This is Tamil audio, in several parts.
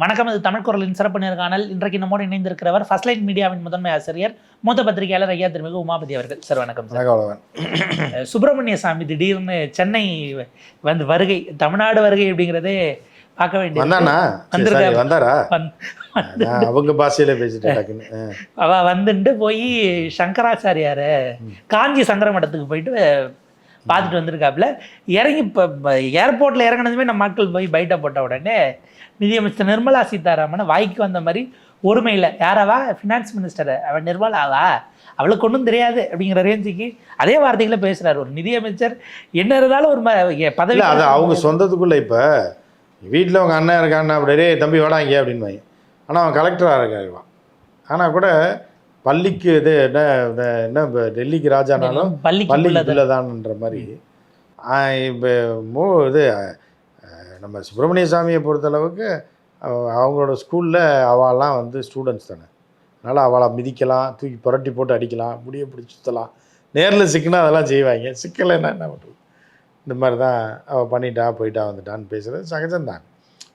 வணக்கம் இது தமிழ் குரலின் சிறப்பு நேர்காணல் இன்றைக்கு நம்மோடு இணைந்திருக்கிறவர் ஃபர்ஸ்ட் லைன் மீடியாவின் முதன்மை ஆசிரியர் மூத்த பத்திரிகையாளர் ஐயா திருமிகு உமாபதி அவர்கள். சார் வணக்கம் சார். சுப்பிரமணிய சாமி திடீர்னு சென்னை வந்து வருகை தமிழ்நாடு வருகை அப்படிங்கிறதே பார்க்க வேண்டிய வந்தாரா? அவங்க பாஷையில பேசிட்டு. அவ வந்துட்டு போய் சங்கராச்சாரியார காஞ்சி சங்கர மடத்துக்கு போயிட்டு பார்த்துட்டு வந்திருக்காப்புல. இறங்கி இப்போ ஏர்போர்ட்டில் இறங்கினதுமே நம்ம மக்கள் போய் பைட்டை போட்ட உடனே நிதியமைச்சர் நிர்மலா சீதாராமனை வாய்க்கு வந்த மாதிரி ஒருமையில். யாராவா? ஃபினான்ஸ் மினிஸ்டர் அவன் நிர்மலாவா? அவளுக்கு ஒன்றும் தெரியாது அப்படிங்கிற ரேஞ்சுக்கு அதே வார்த்தைகளை பேசுறாரு. ஒரு நிதியமைச்சர் என்ன இருந்தாலும் ஒரு பதவி அது அவங்க சொந்தத்துக்குள்ள இப்ப வீட்டில் அவங்க அண்ணன் இருக்கான்னா அப்படியே "டேய், தம்பி வாடா இங்கே அப்படின்வாங்க ஆனால் அவன் கலெக்டராக இருக்கான் ஆனால் கூட பள்ளிக்கு இது என்ன என்ன இப்ப டெல்லிக்கு ராஜானாலும் பள்ளிக்கு பள்ளிக்கு. பிள்ளைதான்ன்ற மாதிரி. இப்போ மூ இது நம்ம சுப்பிரமணிய சாமியை பொறுத்தளவுக்கு அவங்களோட ஸ்கூலில் அவள்லாம் வந்து ஸ்டூடெண்ட்ஸ் தானே. அதனால் அவளை மிதிக்கலாம் தூக்கி புரட்டி போட்டு அடிக்கலாம் முடிய பிடிச்சி சுற்றலாம் நேரில் சிக்கினா அதெல்லாம் செய்வாங்க. சிக்கலைன்னா என்ன பண்ணுறது இந்த மாதிரி தான் அவள் பண்ணிட்டா போயிட்டா வந்துட்டான்னு பேசுகிறது சகஜம்தான்.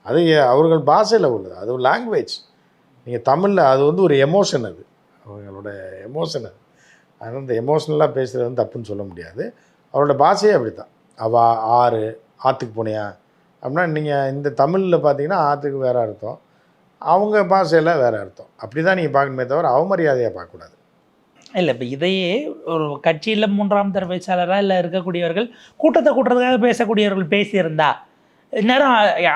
அது அவர்கள் பாஷையில் உள்ளது. அது ஒரு லாங்குவேஜ் நீங்கள் தமிழில் அது வந்து ஒரு எமோஷன் அது. அவங்களோட எமோஷன் அது. அதனால் இந்த எமோஷ்னலாக பேசுகிறது வந்து தப்புன்னு சொல்ல முடியாது. அவரோட பாஷையே அப்படி தான் அவா ஆறு ஆற்றுக்கு போனியா அப்படின்னா நீங்கள் இந்த தமிழில் பார்த்தீங்கன்னா ஆற்றுக்கு வேறு அர்த்தம். அவங்க பாஷையில் வேறு அர்த்தம். அப்படி தான் நீங்கள் பார்க்கணுமே தவிர அவமரியாதையாக பார்க்கக்கூடாது. இல்லை இப்போ இதையே ஒரு கட்சியில் மூன்றாம் தர பேச்சாளராக இல்லை இருக்கக்கூடியவர்கள் கூட்டத்தை கூட்டுறதுக்காக பேசக்கூடியவர்கள் பேசியிருந்தா இந்நேரம்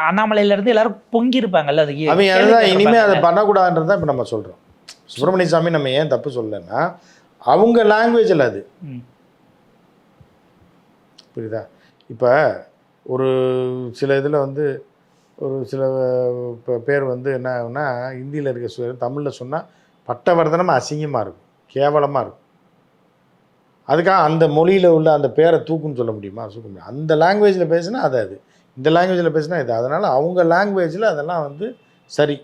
அண்ணாமலையிலேருந்து எல்லாரும் பொங்கி இருப்பாங்கல்ல அது அவன் அதுதான் இனிமேல் அதை பண்ணக்கூடாதுன்றது தான் இப்போ நம்ம சொல்கிறோம் சுப்பிரமணிய சாமி நம்ம ஏன் தப்பு சொல்லலைன்னா அவங்க லாங்குவேஜில் அது. புரியுதா? இப்போ ஒரு சில இதில் வந்து ஒரு சில இப்போ பேர் வந்து என்ன ஆகும்னா ஹிந்தியில் இருக்க சு தமிழில் சொன்னால் பட்டவர்தனமாக அசிங்கமாக இருக்கும் கேவலமாக இருக்கும். அதுக்காக அந்த மொழியில் உள்ள அந்த பேரை தூக்குன்னு சொல்ல முடியுமா? தூக்க முடியும் அந்த லாங்குவேஜில் பேசினா அது அது. இந்த லாங்குவேஜில் பேசினா இது. அதனால் அவங்க லாங்குவேஜில் அதெல்லாம் வந்து சரி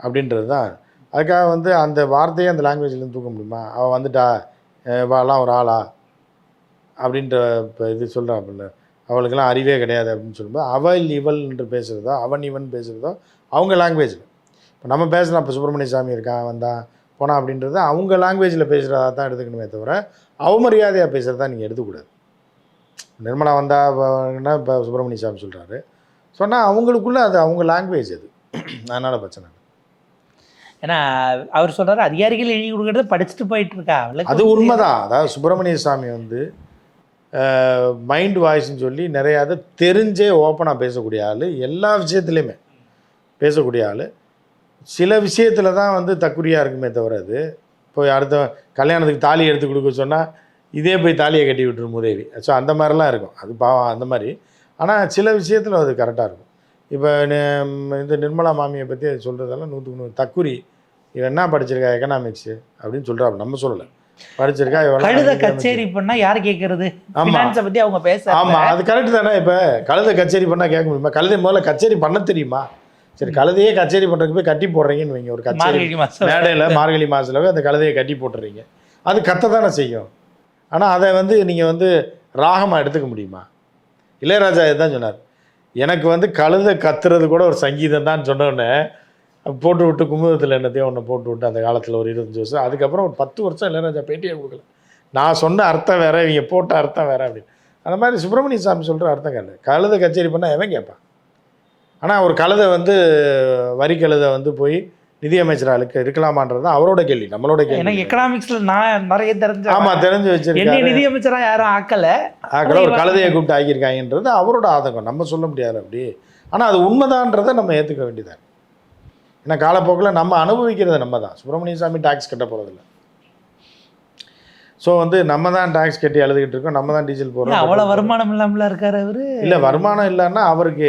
அப்படின்றது தான். அதுக்காக வந்து அந்த வார்த்தையை அந்த லாங்குவேஜ்லேருந்து தூக்க முடியுமா? அவள் வந்துட்டா அஹ் வாலாம் ஒரு ஆளா? அப்படின்ற இப்போ இது சொல்கிறாப்புல அவளுக்கெல்லாம் அறிவே கிடையாது அப்படின்னு சொல்லும்போது அவள் இவள் என்று பேசுகிறதோ அவன் இவன் பேசுகிறதோ அவங்க லாங்குவேஜில் இப்போ நம்ம பேசலாம் இப்போ சுப்பிரமணிய சாமி இருக்கான் வந்தான் போனான் அப்படின்றது அவங்க லாங்குவேஜில் பேசுகிறதா தான் எடுத்துக்கணுமே தவிர அவமரியாதையாக பேசுகிறதா நீங்கள் எடுத்துக்கூடாது. நிர்மலா வந்தா வ- இப்போ சுப்பிரமணிய சாமி சொல்கிறாரு சொன்னால் அவங்களுக்குள்ள அது அவங்க லாங்குவேஜ் அது. அதனால் பிரச்சனை. ஏன்னா அவர் சொல்றாரு அதிகாரிகள் எழுதி கொடுக்கறத படிச்சுட்டு போயிட்டு இருக்கா அது உண்மைதான். அதாவது சுப்பிரமணிய சாமி வந்து மைண்ட் வாய்ஸ்ன்னு சொல்லி நிறையா அதை தெரிஞ்சே ஓப்பனாக பேசக்கூடிய ஆள் எல்லா விஷயத்துலையுமே பேசக்கூடிய ஆள். சில விஷயத்தில் தான் வந்து தக்குரியாக இருக்குமே தவிர அது. போய் அடுத்த கல்யாணத்துக்கு தாலி எடுத்து கொடுக்க சொன்னால் இதே போய் தாலியை கட்டி விட்டுரும் உதவி ஸோ அந்த மாதிரிலாம் இருக்கும். அது பாவம் அந்த மாதிரி. ஆனால் சில விஷயத்தில் அது கரெக்டாக இருக்கும். இப்போ இந்த நிர்மலா மாமியை பற்றி சொல்கிறதெல்லாம் நூற்றுக்கு நூறு தக்குரி இவன் என்ன படிச்சிருக்கா எக்கனாமிக்ஸு அப்படின்னு சொல்கிறா நம்ம சொல்லலை. படிச்சிருக்கா கழுத. கச்சேரி பண்ணா யார் கேட்கறது ஆமா. ஃபினான்ஸை பத்தி அவங்க பேச ஆமா அது கரெக்ட் தானே இப்போ? கழுதை கச்சேரி பண்ணால் கேட்க முடியுமா? கழுதை முதல்ல கச்சேரி பண்ண தெரியுமா? சரி கழுதையே கச்சேரி பண்ணுறதுக்கு போய் கட்டி போடுறீங்கன்னு வைங்க ஒரு கச்சேரி மேடையில் மார்கழி மாதத்தில் அந்த கழுதையை கட்டி போட்டுறீங்க. அது கத்த தானே செய்யும். ஆனால் அதை வந்து நீங்கள் வந்து ராகமாக எடுத்துக்க முடியுமா? இளையராஜா இதுதான் சொன்னார். எனக்கு வந்து கழுதை கத்துறது கூட ஒரு சங்கீதம் தான் சொன்னோடனே போட்டு விட்டு குமுதத்தில் என்னத்தையும் ஒன்று போட்டு விட்டு அந்த காலத்தில் ஒரு இருபத்தஞ்சு வருஷம். அதுக்கப்புறம் ஒரு பத்து வருஷம் இளையராஜா பேட்டியே கொடுக்கல. நான் சொன்ன அர்த்தம் வேற இவங்க போட்ட அர்த்தம் வேற அப்படின்னு. அந்த மாதிரி சுப்பிரமணிய சாமி சொல்கிற அர்த்தம் கிடையாது கழுதை கச்சேரி பண்ணால் எவன் கேட்பான் ஆனால் ஒரு கழுதை வந்து வரி கழுதை வந்து போய் நிதியமைச்சராளுக்கு இருக்கலாமான்றது தான் அவரோட கேள்வி நம்மளோட எனக்கு கேள்வி எக்கனாமிக்ஸ்ல நான் நிறைய தெரிஞ்ச ஆமா தெரிஞ்சு என்னை வச்சிருக்காரு நிதியமைச்சரா யாரும் ஆக்கல. ஆக்களை ஒரு கழுதையை கூப்பிட்டு ஆக்கியிருக்காங்கன்றது அவரோட ஆதங்கம். நம்ம சொல்ல முடியாது அப்படி. ஆனா அது உண்மைதான்றதை நம்ம ஏத்துக்க வேண்டியதான் ஏன்னா காலப்போக்கில் நம்ம அனுபவிக்கிறது நம்ம தான். சுப்பிரமணிய சாமி டாக்ஸ் கட்ட போறதில்ல. ஸோ வந்து நம்ம தான் டாக்ஸ் கட்டி அழுதுகிட்டு இருக்கோம். நம்ம தான் டீசல் போடுறோம். அவ்வளவு வருமானம் இல்லாமல இருக்காரு அவரு? இல்ல வருமானம் இல்லைன்னா அவருக்கு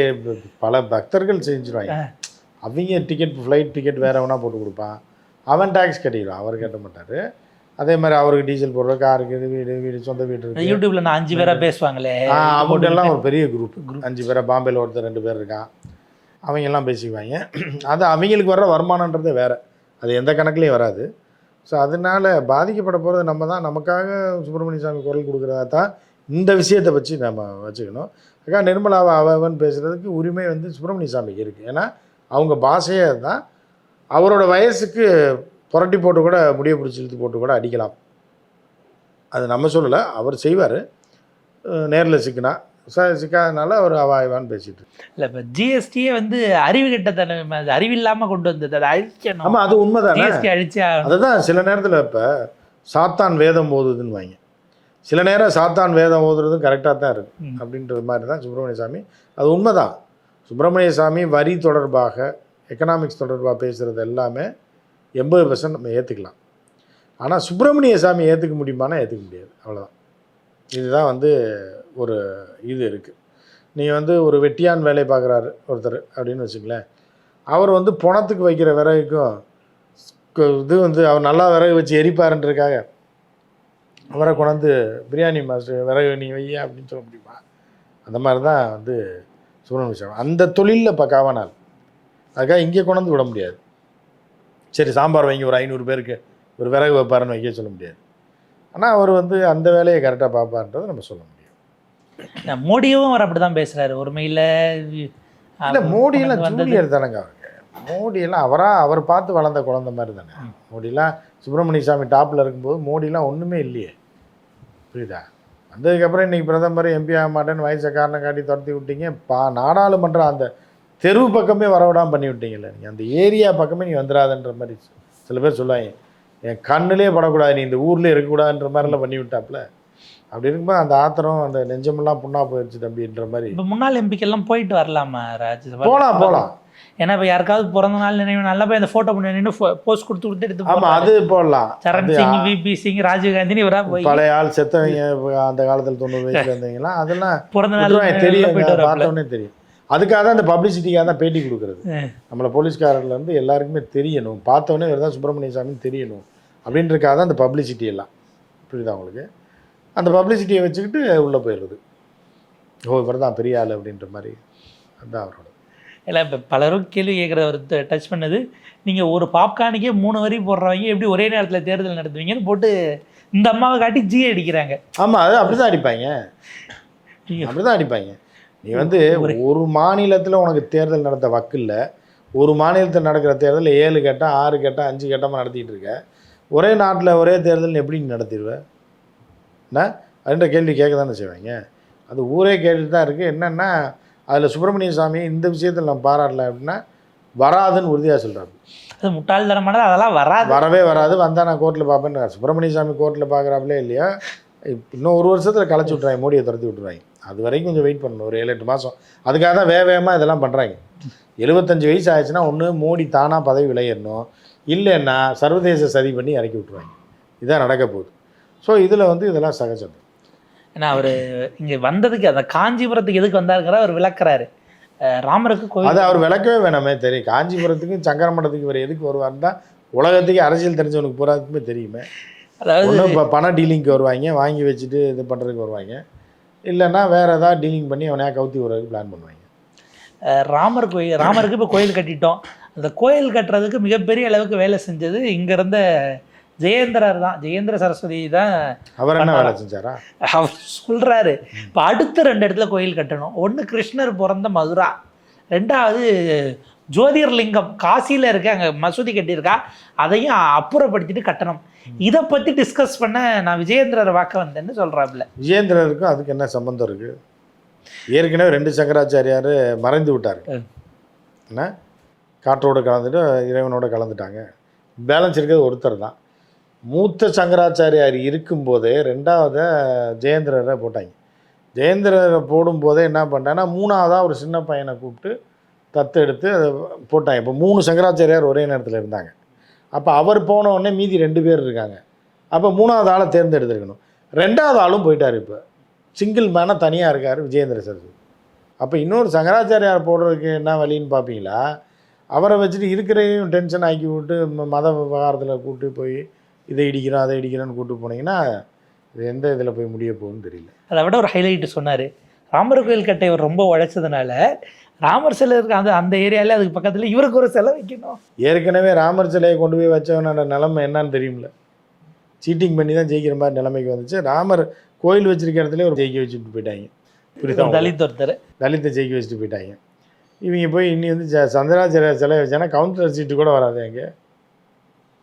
பல பக்தர்கள் செஞ்சுருவாங்க. அவங்க டிக்கெட் ஃப்ளைட் டிக்கெட் வேற வேணா போட்டு கொடுப்பான். அவன் டாக்ஸ் கட்டிடுவான். அவர் கட்ட மாட்டாரு. அதே மாதிரி அவருக்கு டீசல் போடுற காருக்கு இது வீடு வீடு சொந்த வீடு இருக்கு. யூடியூப்ல நான் அஞ்சு பேரா பேசுவாங்களே. ஆ, அவங்கெல்லாம் ஒரு பெரிய குரூப் அஞ்சு பேரை பாம்பேல ஒருத்தர் ரெண்டு பேர் இருக்கான். அவங்கெல்லாம் பேசிக்குவாங்க. அது அவங்களுக்கு வர்ற வருமானன்றது வேறு. அது எந்த கணக்குலையும் வராது. ஸோ அதனால பாதிக்கப்பட போகிறது நம்ம தான். நமக்காக சுப்பிரமணிய சாமி குரல் கொடுக்குறதா தான் இந்த விஷயத்தை வச்சு நம்ம வச்சுக்கணும். அக்கா நிர்மலாவை அவன் பேசுகிறதுக்கு உரிமை வந்து சுப்பிரமணிய சாமிக்கு இருக்குது ஏன்னா அவங்க பாஷையே தான் அவரோட வயசுக்கு புரட்டி போட்டு கூட முடிய பிடிச்சி இழுத்து போட்டு கூட அடிக்கலாம். அது நம்ம சொல்லலை. அவர் செய்வார். நேரில் சிக்கினா. ச சிக்காதனால அவர் அவாய்வான்னு பேசிட்டு இல்லை இப்போ ஜிஎஸ்டியே வந்து அறிவு கெட்டத்தனம் அறிவில்லாமல் கொண்டு வந்தது அதை அழிக்கணும். ஆமாம் அது உண்மைதானே? ஜிஎஸ்டி அழிச்சா அதுதான் சில நேரத்தில் இப்போ சாத்தான் வேதம் ஓதுதுன்னு வாங்க. சில நேரம் சாத்தான் வேதம் ஓதுறதும் கரெக்டாக தான் இருக்கு. ம். அப்படின்றது மாதிரி தான் சுப்பிரமணிய சாமி. அது உண்மைதான். சுப்பிரமணிய சாமி வரி தொடர்பாக எக்கனாமிக்ஸ் தொடர்பாக பேசுகிறது எல்லாமே எண்பது பர்சன்ட் நம்ம ஏற்றுக்கலாம் ஆனால் சுப்பிரமணிய சாமி ஏற்றுக்க முடியுமானா ஏற்றுக்க முடியாது. அவ்வளோதான் இதுதான் வந்து ஒரு இது இருக்குது நீ வந்து ஒரு வெட்டியான் வேலை பார்க்குறாரு ஒருத்தர் அப்படின்னு வச்சுங்களேன் அவர் வந்து பணத்துக்கு வைக்கிற விறகுக்கும் இது வந்து அவர் நல்லா விறகு வச்சு எரிப்பாருன்றதுக்காக அவரை கொண்டாந்து பிரியாணி மாஸ்டர் விறகு நீ வைய அப்படின்னு சொல்ல முடியுமா? அந்த மாதிரி தான் வந்து சுப்பிரமணிய விஷயம் அந்த தொழிலில் பக்காவானால் அதுக்காக இங்கே கொண்டாந்து விட முடியாது. சரி சாம்பார் வைங்க ஒரு ஐநூறு பேருக்கு ஒரு விறகு வைப்பாருன்னு வைக்க சொல்ல முடியாது. ஆனால் அவர் வந்து அந்த வேலையை கரெக்டாக பார்ப்பார்ன்றதை நம்ம சொல்ல முடியும். மோடியும் அவர் அப்படி தான் பேசுகிறாரு ஒருமையில் இல்லை மோடியெல்லாம் ஜூனியர் தானேங்க அவருக்கு மோடியெல்லாம் அவராக அவர் பார்த்து வளர்ந்த குழந்தை மாதிரி தானே. மோடிலாம் சுப்பிரமணிய சாமி டாப்பில் இருக்கும்போது மோடிலாம் ஒன்றுமே இல்லையே. புரியுதா? வந்ததுக்கப்புறம் இன்றைக்கி பிரதமர் எம்பி ஆக மாட்டேன்னு வயசை காரணம் காட்டி துரத்தி விட்டீங்க. பா நாடாளுமன்றம் அந்த தெருவு பக்கமே வரவிடாமல் பண்ணி விட்டீங்கல்ல நீங்கள் அந்த ஏரியா பக்கமே நீ வந்துடாதன்ற மாதிரி சில பேர் சொல்லுவாங்க. என் கண்ணுலே படக்கூடாது நீ இந்த ஊர்லேயே இருக்கக்கூடாதுன்ற மாதிரிலாம் பண்ணி விட்டாப்புல. அப்படி இருக்கும்போது அந்த ஆத்திரம் அந்த நெஞ்சமெல்லாம் புண்ணா போயிடுச்சு தம்பின்ற மாதிரி. இப்போ முன்னாள் எம்பிக்கெல்லாம் போயிட்டு வரலாமா ராஜ். போகலாம் போகலாம் ஏன்னா இப்போ யாருக்காவது பிறந்த நாள் நினைவு நல்லா போய் அந்த ஃபோட்டோ பண்ணி நின்று போஸ்ட் கொடுத்து கொடுத்து எடுத்து ஆமாம். அது போடலாம். சரண் சிங் விபி சிங் ராஜீவ் காந்தினி இவரா போய் பழைய ஆள் செத்தவங்க அந்த காலத்தில் தொண்ணூறு வயசுல இருந்தீங்களா அதெல்லாம் பிறந்த நாள் தெரியும். பார்த்தோன்னே தெரியும். அதுக்காக தான் அந்த பப்ளிசிட்டிக்காக தான் பேட்டி கொடுக்குறது. நம்மளை போலீஸ்காரர்ல இருந்து எல்லாருக்குமே தெரியணும். பார்த்தோன்னே இவர் தான் சுப்பிரமணிய சாமின்னு தெரியணும். அப்படின்றதுக்காக தான் அந்த பப்ளிசிட்டி எல்லாம். புரியுதா உங்களுக்கு? அந்த பப்ளிசிட்டியை வச்சுக்கிட்டு உள்ளே போயிடுறது. ஓ இவர் தான் பெரிய ஆள் அப்படின்ற மாதிரி. அதுதான் அவரோட. இல்லை இப்போ பலரும் கேள்வி கேட்குறவர் டச் பண்ணது நீங்கள் ஒரு பாப்கார்னுக்கே மூணு வரி போடுறவங்க எப்படி ஒரே நேரத்தில் தேர்தல் நடத்துவீங்கன்னு போட்டு இந்த அம்மாவை காட்டி ஜி அடிக்கிறாங்க. ஆமாம் அது அப்படி தான் அடிப்பாங்க. அப்படி தான் அடிப்பாங்க. நீ வந்து ஒரு மாநிலத்தில் உனக்கு தேர்தல் நடத்த வக்கில்ல ஒரு மாநிலத்தில் நடக்கிற தேர்தல் ஏழு கட்டம் ஆறு கட்டம் அஞ்சு கட்டமாக நடத்திட்டு இருக்க. ஒரே நாட்டில் ஒரே தேர்தல் எப்படி நீ நடத்திடுவ? என்ன? அப்படின்ற கேள்வி கேட்க தானே செய்வாங்க. அது ஊரே கேட்டுட்டு தான் இருக்குது என்னென்னா அதில் சுப்பிரமணிய சாமி இந்த விஷயத்தில் நம்ம பாராட்டல அப்படின்னா வராதுன்னு உறுதியாக சொல்கிறாரு அது முட்டாள்தனமானது அதெல்லாம் வராது. வரவே வராது. வந்தால் நான் கோர்ட்டில் பார்ப்பேன்னு சுப்பிரமணிய சாமி கோர்ட்டில் பார்க்குறாப்புலே இல்லையா? இப்ப இன்னும் ஒரு வருஷத்தில் களைச்சி விட்றாங்க மோடியை துரத்தி விட்ருவாங்க அது வரைக்கும் கொஞ்சம் வெயிட் பண்ணணும். ஒரு ஏழு எட்டு மாதம் அதுக்காக தான் வேக வேகமாக இதெல்லாம் பண்ணுறாங்க எழுபத்தஞ்சு வயசு ஆயிடுச்சுன்னா ஒன்று மோடி தானாக பதவி விளையிடணும் இல்லைன்னா சர்வதேச சதி பண்ணி இறக்கி விட்ருவாங்க இதான் நடக்க போகுது. ஸோ இதில் வந்து இதெல்லாம் சகஜம். ஏன்னா அவர் இங்கே வந்ததுக்கு அந்த காஞ்சிபுரத்துக்கு எதுக்கு வந்தாருங்கிற அவர் விளக்குறாரு. ராமருக்கு கோயில் அது அவர் விளக்கவே வேணாமே தெரியும். காஞ்சிபுரத்துக்கும் சங்கர மடத்துக்கு இவர் எதுக்கு வருவாருன்னு தான் உலகத்துக்கு அரசியல் தெரிஞ்சவனுக்கு பூராத்துக்குமே தெரியுமே. அதாவது இப்போ பண டீலிங்க்கு வருவாங்க வாங்கி வச்சுட்டு இது பண்ணுறதுக்கு வருவாங்க. இல்லைன்னா வேறு ஏதாவது டீலிங் பண்ணி அவனையா கவுத்தி விடுறதுக்கு பிளான் பண்ணுவாங்க. ராமர் கோயில் ராமருக்கு இப்போ கோயில் கட்டிட்டோம். அந்த கோயில் கட்டுறதுக்கு மிகப்பெரிய அளவுக்கு வேலை செஞ்சது இங்க இருந்த ஜெயேந்திரர் தான். ஜெயேந்திர சரஸ்வதி தான் அவர் என்ன வேலை செஞ்சாரா? அவர் சொல்றாரு இப்போ அடுத்த ரெண்டு இடத்துல கோயில் கட்டணும். ஒன்று கிருஷ்ணர் பிறந்த மதுரா. ரெண்டாவது ஜோதிர்லிங்கம். காசியில் இருக்க அங்கே மசூதி கட்டியிருக்கா. அதையும் அப்புறப்படுத்திட்டு கட்டணும். இதை பற்றி டிஸ்கஸ் பண்ண நான் விஜயேந்திரர் வாக்க வந்தேன்னு சொல்கிறாப்புல விஜயேந்திரருக்கும் அதுக்கு என்ன சம்பந்தம் இருக்குது ஏற்கனவே ரெண்டு சங்கராச்சாரியார் மறைந்து விட்டார். என்ன? காற்றோடு கலந்துட்டு இறைவனோட கலந்துட்டாங்க. பேலன்ஸ் இருக்கிறது ஒருத்தர் தான். மூத்த சங்கராச்சாரியார் இருக்கும்போதே ரெண்டாவதை ஜெயேந்திரரை போட்டாங்க. ஜெயேந்திரரை போடும்போதே என்ன பண்ணிட்டாங்கன்னா மூணாவதாக ஒரு சின்ன பையனை கூப்பிட்டு தத்தெடுத்து அதை போட்டாங்க. இப்போ மூணு சங்கராச்சாரியார் ஒரே நேரத்தில் இருந்தாங்க. அப்போ அவர் போன உடனே மீதி ரெண்டு பேர் இருக்காங்க. அப்போ மூணாவது ஆளை தேர்ந்தெடுத்திருக்கணும். ரெண்டாவது ஆளும் போயிட்டார் இப்போ. சிங்கிள் மேனாக தனியாக இருக்கார் விஜயேந்திர சரஸ்வதி அப்போ இன்னொரு சங்கராச்சாரியார் போடுறதுக்கு என்ன வழின்னு பார்ப்பீங்களா அவரை வச்சுட்டு இருக்கிறதையும் டென்ஷன் ஆக்கி விட்டு மத விவகாரத்தில் கூப்பிட்டு போய் இதை இடிக்கிறோம் அதை இடிக்கிறோன்னு கூட்டு போனீங்கன்னா இது எந்த இதில் போய் முடிய போகுதுன்னு தெரியல. அதை விட ஒரு ஹைலைட் சொன்னார். ராமர் கோயில் கட்டை இவர் ரொம்ப உழைச்சதுனால ராமர் சிலை இருக்க அந்த அந்த ஏரியாவில் அதுக்கு பக்கத்தில் இவருக்கு ஒரு சிலை வைக்கணும். ஏற்கனவே ராமர் சிலையை கொண்டு போய் வச்சவனோட நிலைமை என்னன்னு தெரியும்ல சீட்டிங் பண்ணி தான் ஜெயிக்கிற மாதிரி நிலைமைக்கு வந்துச்சு. ராமர் கோயில் வச்சிருக்க இடத்துல ஒரு ஜெயிக்க வச்சுட்டு போயிட்டாங்க. புரியுதா தலித் ஒருத்தர். தலித்தை ஜெயிக்க வச்சுட்டு போயிட்டாங்க. இவங்க போய் இன்னி வந்து ச- சந்திராச்சாரிய சிலை வச்சானா கவுன்சிலர் சீட்டு கூட வராது அங்கே.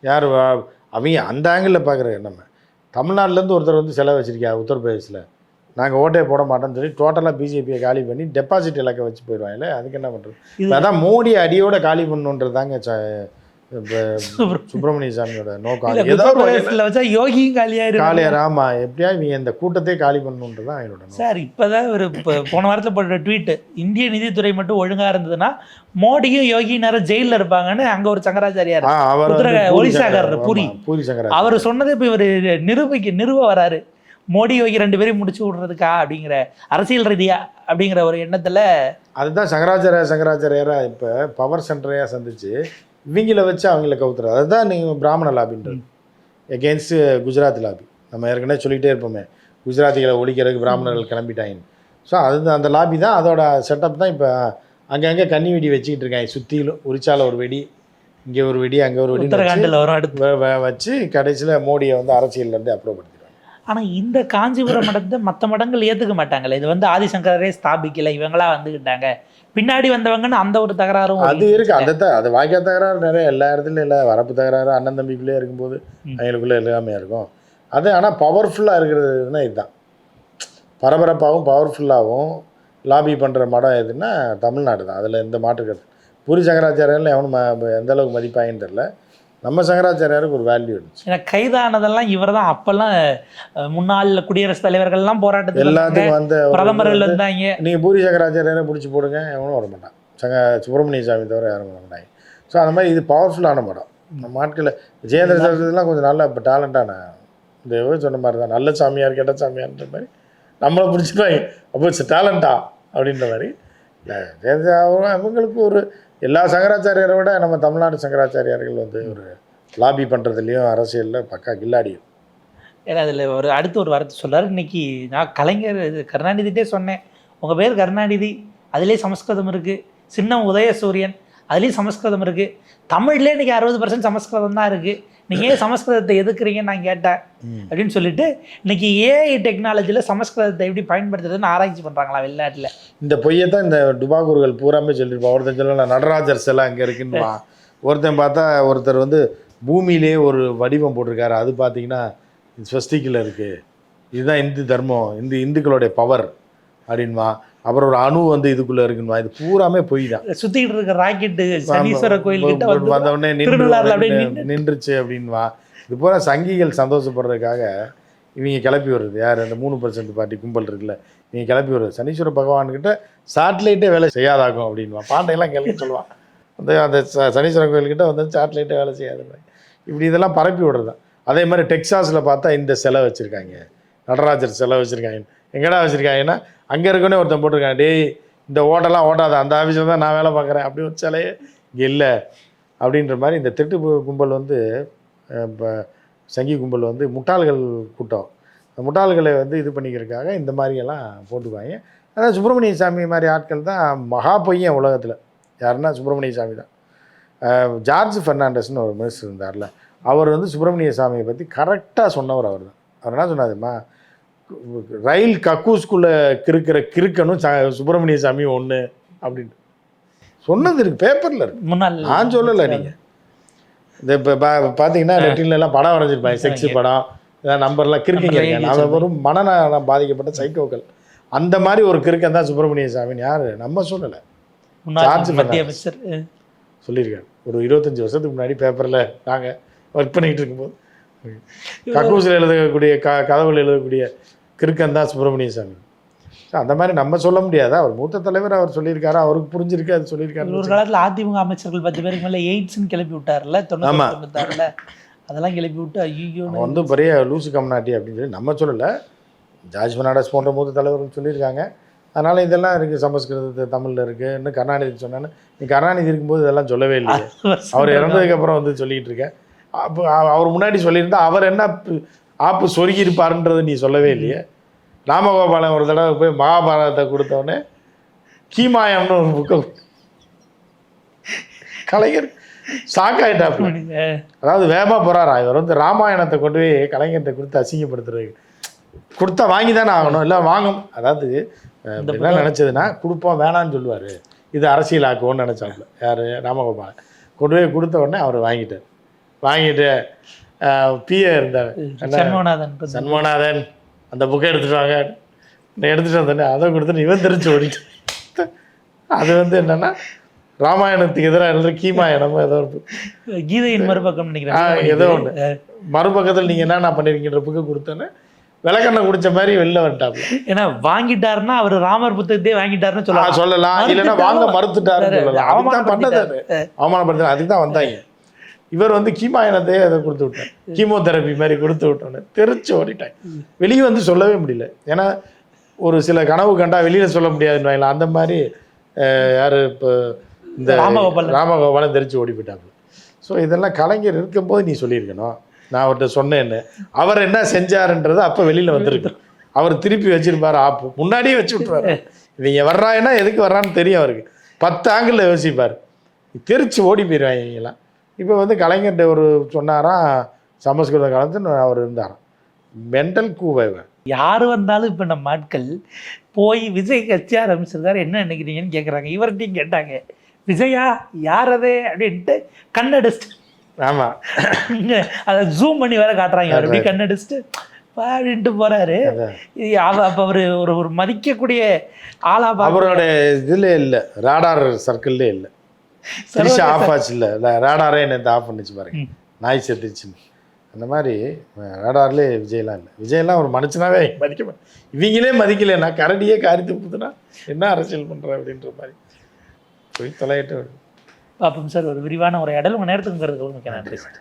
யார் வா- அவங்க அந்த ஆங்கிளில் பார்க்குற நம்ம. தமிழ்நாட்டிலேருந்து ஒருத்தர் வந்து சிலை வச்சிருக்கியா உத்தரப்பிரதேசில்? நாங்கள் ஓட்டே போட மாட்டோம்னு சொல்லி டோட்டலாக பிஜேபியை காலி பண்ணி டெபாசிட் இலக்க வச்சு போயிடுவாங்கல்ல அதுக்கு என்ன பண்ணுறது அதான் மோடி அடியோட காலி பண்ணுன்றது தாங்க சுப்பிரமணிய சாமியோட நோக்கம் இல்ல, அது ஏதோ ஒரு வகையில உத்தரப்பிரதேசத்துல வச்சா யோகியும் காலியாயிரும் காலியார் ஆமா. எப்படியா இவங்க இந்த கூட்டத்தை காலி பண்ணணுன்றது தான் என்னோட சார் இப்போதான் ஒரு போன வாரத்தில் போட்ட ட்வீட் இந்திய நிதித்துறை மட்டும் ஒழுங்கா இருந்ததுன்னா மோடியும் யோகி நேரம் ஜெயிலில் இருப்பாங்கன்னு அங்க ஒரு சங்கராச்சாரியார் ஒரிசாக்காரர், பூரி. பூரி. சங்கரா அவர் சொன்னதை இப்போ இவர் நிரூபிக்க நிறுவ வராரு. மோடி யோகி ரெண்டு பேரையும் முடிச்சு விடுறதுக்கா அப்படிங்கிற அரசியல் ரீதியா அப்படிங்கிற ஒரு எண்ணத்துல அதுதான் சங்கராச்சாரிய சங்கராச்சாரியரா இப்போ பவர் சென்டரையாக சந்திச்சு இவங்கள வச்சு அவங்கள கவுத்துறது அதுதான் நீங்கள் பிராமண லாபின்றது. Against Gujarat lobby. நம்ம ஏற்கனவே சொல்லிகிட்டே இருப்போமே. குஜராத்திகளை ஒழிக்கிறதுக்கு பிராமணர்கள் கிளம்பிட்டாங்க ஸோ அது அந்த லாபி தான் அதோட செட்டப் தான் இப்போ அங்கங்கே கன்னி வெடி வச்சுக்கிட்டு இருக்காங்க. சுற்றிலும் உரிச்சால ஒரு வெடி இங்கே ஒரு வெடி அங்கே ஒரு வெடி வச்சு கடைசியில் மோடியை வந்து அரசியல்லேருந்து அப்புறப்படுத்திடுவாங்க ஆனா இந்த காஞ்சிபுரம் மடத்தை மற்ற மடங்கள் ஏத்துக்க மாட்டாங்கல்ல இது வந்து ஆதிசங்கரரே ஸ்தாபிக்கல இவங்களா வந்துக்கிட்டாங்க பின்னாடி வந்தவங்கன்னு அந்த ஒரு தகராறும் அது இருக்கு அந்த அது வாய்க்கா தகராறு நிறைய எல்லா இடத்துலையும் இல்லை வரப்பு தகராறு அண்ணன் தம்பிக்குள்ளே இருக்கும்போது. அவங்களுக்குள்ளே எல்லாமே இருக்கும். அது ஆனால் பவர்ஃபுல்லாக இருக்கிறதுனா இதுதான். பரபரப்பாகவும் பவர்ஃபுல்லாகவும் லாபி பண்ணுற மடம் எதுன்னா தமிழ்நாடு தான் அதில் எந்த மாற்று கருத்து. பூரி சங்கராச்சாரியர்கள் எவனும் எந்த அளவுக்கு மதிப்பாங்கன்னு தெரில நம்ம சங்கராச்சாரியாருக்கு ஒரு வேல்யூ இருந்துச்சு. ஏன்னா கைதானதெல்லாம் இவர் தான் அப்பெல்லாம் முன்னாள் குடியரசுத் தலைவர்கள்லாம் போராட்டத்தில். எல்லாத்துக்கும் வந்த பிரதமர்கள் இருந்தாங்க. நீங்கள் பூரி சங்கராச்சாரியரை பிடிச்சி போடுங்க எவனும் வர மாட்டான். சங்க சுப்பிரமணிய சாமி தவிர யாரும் வர மாட்டாங்க. ஸோ அந்த மாதிரி இது பவர்ஃபுல்லான படம். நம்ம ஆட்களில் விஜயேந்திர சரஸ்வதிலாம் கொஞ்சம் நல்ல இப்போ டேலண்டான இந்த சொன்ன மாதிரி தான். நல்ல சாமியார் கெட்ட சாமியார்ன்ற மாதிரி நம்மளை பிடிச்சிருவாங்க. அப்போ டேலண்டா அப்படின்ற மாதிரி. இல்லை அவங்களுக்கு ஒரு எல்லா சங்கராச்சாரியரை விட நம்ம தமிழ்நாடு சங்கராச்சாரியார்கள் வந்து ஒரு லாபி பண்ணுறதுலையும் அரசியலில் பக்கா கில்லாடியும். ஏன்னா அதில் ஒரு அடுத்து ஒரு வார்த்தை சொல்றாரு. இன்னைக்கு நான் கலைஞர் இது கருணாநிதிட்டே சொன்னேன். உங்கள் பேர் கருணாநிதி அதுலேயே சமஸ்கிருதம் இருக்குது சின்னம் உதயசூரியன் அதுலேயும் சமஸ்கிருதம் இருக்குது தமிழ்லேயே இன்றைக்கி அறுபது பர்சன்ட் சமஸ்கிருதம் தான் இருக்குது நீங்கள் ஏன் சமஸ்கிருதத்தை எதுக்குறீங்கன்னு நான் கேட்டேன். அப்படின்னு சொல்லிட்டு இன்னைக்கு ஏஐ டெக்னாலஜியில் சமஸ்கிருதத்தை எப்படி பயன்படுத்துறதுன்னு ஆராய்ச்சி பண்ணுறாங்களா வெளிநாட்டில்? இந்த பொய்யை தான் இந்த டுபாகூர்கள் பூராமே சொல்லியிருப்பான் ஒருத்தன் சொல்லலாம் நடராஜர் சிலை அங்கே இருக்குன்னுவான் ஒருத்தன் பார்த்தா ஒருத்தர் வந்து பூமியிலே ஒரு வடிவம் போட்டிருக்காரு. அது பார்த்தீங்கன்னா ஸ்வஸ்திக்கில் இருக்குது இதுதான் இந்து தர்மம். இந்து இந்துக்களுடைய பவர் அப்படின்வா அப்புறம் ஒரு அணு வந்து இதுக்குள்ளே இருக்குன்னுவா இது பூராமே பொய் தான் சுற்றிக்கிட்டு இருக்க ராக்கெட்டு வந்து வந்தவுடனே திருநள்ளாறுல அப்படியே நின்று. நின்னு- நின்றுச்சு அப்படின்வா இது பூரா சங்கிகள் சந்தோஷப்படுறதுக்காக இவங்க கிளப்பி வருது யார்? அந்த மூணு பர்சன்ட் பார்ட்டி கும்பல் இருக்குல்ல. இவங்க கிளப்பி வருது சனீஸ்வர பகவான்கிட்ட சேட்டலைட்டே வேலை செய்யாதாக்கும் அப்படின்வா பாண்டையெல்லாம் கேள்வி சொல்லுவான். அந்த அந்த ச- சனீஸ்வரன் கோயில்கிட்ட வந்து சேட்டலைட்டே வேலை செய்யாது. இப்படி இதெல்லாம் பரப்பி விடுறது தான் அதே மாதிரி டெக்சாஸில் பார்த்தா இந்த சிலை வச்சுருக்காங்க. நடராஜர் சிலை வச்சுருக்காங்க. எங்கடா வச்சுருக்காங்கன்னா அங்கே இருக்கனே ஒருத்தன் போட்டிருக்கான். டேய் இந்த ஓட்டெல்லாம் ஓட்டாத அந்த ஆஃபீஸில் தான் நான் வேலை பார்க்குறேன். அப்படி ஒரு சிலையே இங்கே இல்லை. அப்படின்ற மாதிரி இந்த திருட்டு கும்பல் வந்து இப்போ சங்கி கும்பல் வந்து முட்டாள்கள் கூட்டம். முட்டாள்களை வந்து இது பண்ணிக்கிறதுக்காக இந்த மாதிரியெல்லாம் போட்டுக்குவாங்க அதான் சுப்பிரமணிய சாமி மாதிரி ஆட்கள் தான் மகா பையன் உலகத்தில். யாருன்னா சுப்பிரமணிய சாமி தான். ஜார்ஜ் ஃபெர்னாண்டஸ்னு ஒரு மினிஸ்டர் இருந்தார்ல. அவர் வந்து சுப்பிரமணிய சாமியை பற்றி கரெக்டாக சொன்னவர் அவர் தான் அவர் என்ன சொன்னாதுமா ரயில் கக்கூஸ்குள்ளே கிறுக்கிற கிறுக்கனும் சுப்பிரமணிய சாமி ஒன்று அப்படின்னு. சொன்னது இருக்கு பேப்பரில் இருக்கு. நான் சொல்லலை நீங்கள் இந்த இப்போ பார்த்தீங்கன்னா நெட்டில எல்லாம் படம் வரைஞ்சிருப்பாங்க செக்ஸ் படம் ஏதாவது நம்பர்லாம் கிறுக்கிங்க அவன் வெறும் மனநலம் பாதிக்கப்பட்ட சைக்கோக்கள் அந்த மாதிரி ஒரு கிறுக்கன் தான் சுப்பிரமணிய சாமின்னு யார்? நம்ம சொல்லலை. பெர்னாண்டஸ். அமைச்சர் சொல்லியிருக்காரு. ஒரு இருபத்தஞ்சி வருஷத்துக்கு முன்னாடி பேப்பரில் நாங்கள் ஒர்க் பண்ணிகிட்டு இருக்கும்போது. கக்கூசில் எழுதக்கூடிய க கதவுல எழுதக்கூடிய கிறுக்கன் தான் சுப்பிரமணிய சாமி அந்த மாதிரி நம்ம சொல்ல முடியாதா. அவர் மூத்த தலைவர் அவர் சொல்லியிருக்காரு அவருக்கு புரிஞ்சிருக்கு அது ஒரு சொல்லியிருக்காரு காலத்துல அதிமுக அமைச்சர்கள் பத்து பேருக்கு மேல எய்ட்ஸ்னு கிளப்பி விட்டார்ல. தொண்ணூத்தாறுல. அதெல்லாம் கிளப்பி விட்டு ஐயோ வந்து பெரிய லூசு கம்நாட்டி அப்படின்னு சொல்லி நம்ம சொல்லலை. ஜார்ஜ் பெர்னாண்டஸ் போன்ற மூத்த தலைவர்கள் சொல்லியிருக்காங்க. அதனால் இதெல்லாம் இருக்குது சமஸ்கிருதத்து தமிழில் இருக்குது இன்னும் கருணாநிதி சொன்னான்னு நீ கருணாநிதி இருக்கும்போது இதெல்லாம் சொல்லவே இல்லையே. அவர் இறந்ததுக்கப்புறம் வந்து சொல்லிட்டு இருக்கேன் அப்போ அவ- அவர் முன்னாடி சொல்லியிருந்தா அவர் என்ன ஆப்பு சொருகி இருப்பாருன்றதை நீ சொல்லவே இல்லையே. ராமகோபாலன் ஒரு தடவை போய் மகாபாரதத்தை கொடுத்தோடனே கீமாயம்னு ஒரு புக்கை கலைஞர் அஹ், அதாவது வேகமாக போகிறாரா இவர் வந்து ராமாயணத்தை கொண்டு போய் கலைஞர்கிட்ட கொடுத்து அசிங்கப்படுத்துறது கொடுத்தா வாங்கி தானே ஆகணும். இல்லை வாங்கும். அதாவது என்ன நினச்சதுன்னா கொடுப்போம் வேணான்னு சொல்லுவார். இது அரசியல் ஆக்குவோன்னு நினச்சாப்புல. யார்? ராமகோபாலன். கொண்டு போய் கொடுத்த உடனே அவர் வாங்கிட்டார். வாங்கிட்டு பிஏ இருந்தார். சண்முகநாதன். சண்முகநாதன் அந்த புக்கை எடுத்துட்டு வாங்க. நான் எடுத்துட்டு வந்தேனே அதை கொடுத்து இவன் தெரிஞ்சு ஓடிட்டு அது வந்து என்னன்னா ராமாயணத்துக்கு எதிராக எழுதுற கீமாயணமோ ஏதோ ஒரு. கீதையின் மறுபக்கம் நினைக்கிறேன். ஏதோ ஒன்று மறுபக்கத்தில் நீங்கள் என்னென்ன பண்ணிருக்கீன்ற புக்கை கொடுத்தோன்னே விளக்கண்ணை குடிச்ச மாதிரி வெளில வந்துட்டாப்புல ஏன்னா வாங்கிட்டாருன்னா அவர் ராமர் புத்தகத்தையே வாங்கிட்டாருன்னு சொல்லலாம். சொல்லலாம். இல்லைன்னா வாங்க மறுத்துட்டாருன்னு சொல்லலாம். தான் பண்ணது. அவமானப்படுத்த அதுக்கு தான் வந்தாங்க. இவர் வந்து கீமாயனத்தையே அதை கொடுத்து விட்டார். கீமோதெரப்பி மாதிரி கொடுத்து விட்டோன்னு தெரிச்சு ஓடிட்டாங்க வெளியே வந்து சொல்லவே முடியல. ஏன்னா ஒரு சில கனவு கண்டா வெளியில சொல்ல முடியாதுன்னு அந்த மாதிரி யாரு இப்போ இந்த ராமகோபாலன். ராமகோபாலன் தெரிச்சு ஓடி போயிட்டாப்புல. ஸோ இதெல்லாம் கலைஞர் இருக்கும்போது நீ சொல்லியிருக்கணும். நான் அவர்கிட்ட சொன்னேன்னு. அவர் என்ன செஞ்சாருன்றது அப்போ வெளியில வந்திருக்கு. அவர் திருப்பி வச்சிருப்பாரு. ஆப்பு முன்னாடியே வச்சு விட்டுருவாரு. இவங்க வர்றாங்கன்னா எதுக்கு வர்றான்னு தெரியும் அவருக்கு. பத்து ஆங்கிளில் யோசிப்பார். தெரிச்சு ஓடி போயிடுவாங்க இவங்கெல்லாம். இப்போ வந்து கலைஞர்கிட்ட ஒரு சொன்னாராம் சமஸ்கிருத காலத்து அவர் இருந்தாராம் மெண்டல் கூவை. யார் வந்தாலும் இப்போ நம்ம ஆட்கள் போய் விஜய் கட்சி ஆரம்பிச்சிருக்காரு என்ன நினைக்கிறீங்கன்னு கேட்குறாங்க இவர்கிட்டையும் கேட்டாங்க. விஜயா யார் அது? அப்படின்ட்டு கண்ணடிச்சுட்டு. ஆமா. அதை ஜூம் பண்ணி வேற காட்டுறாங்க அவர் எப்படி கண்ணடிச்சுட்டு அப்படின்ட்டு அவ அப்போ அவர் ஒரு ஒரு மதிக்கக்கூடிய ஆளா அவரோட இதுல இல்லை. ராடார் சர்க்கிள்லே இல்லை. திரிஷா ஆஃப் ஆச்சு இல்லை ராடாரே நேற்று ஆஃப் பண்ணிச்சு பாருங்க. நாய் செத்துச்சுன்னு. அந்த மாதிரி ராடார்லேயே விஜய்லாம் இல்லை. விஜய்லாம் ஒரு மனுஷனாவே மதிக்க இவங்களே மதிக்கலைன்னா கரடியே காரி துப்புதுன்னா என்ன அரசியல் பண்ற அப்படின்ற மாதிரி. போய் தொலையிட்டு பார்ப்போம் சார் ஒரு விரிவான உரையாடல். உங்கள் நேரத்துக்கு மிக்க நன்றி சார்.